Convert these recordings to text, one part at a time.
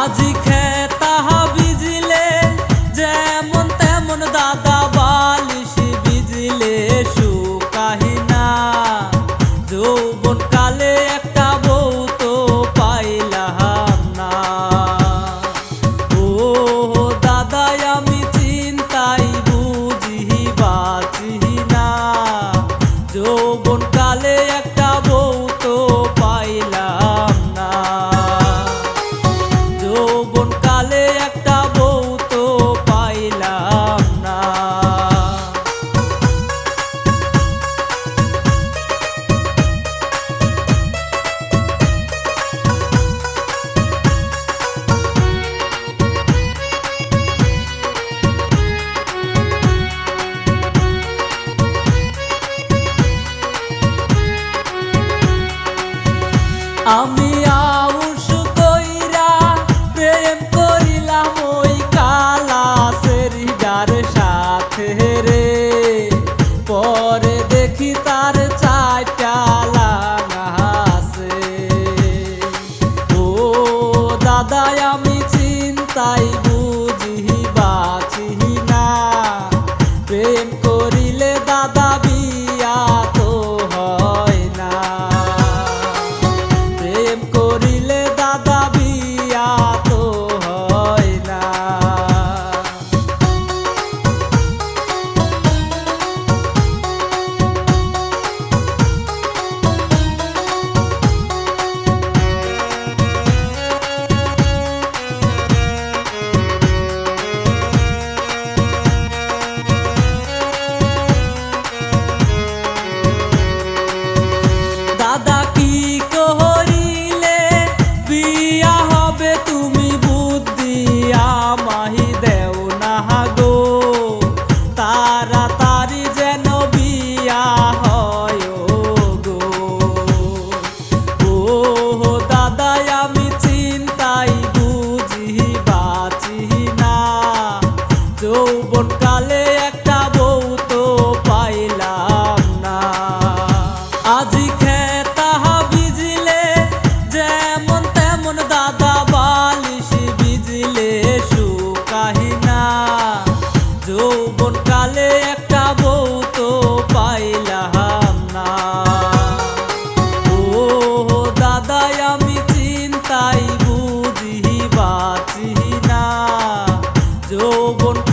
আজি খেতাহা বিজিলে যেমন তেমন দাদা বালিশ বিজিলে সুকাহিনা। যৌবন কালে একটা বউ তো না। ও দাদা আমি চিন্তাই বুঝি বাঁচি না। যৌবন আমি আউস কইরা প্রেম করিলাম ওই কালা সেরিদার সাথে রে। পরে দেখি তার চাইটা লাগা আছে। ও দাদা, আমি চিন্তাই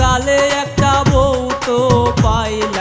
তালে একটা বউ তো পাইলা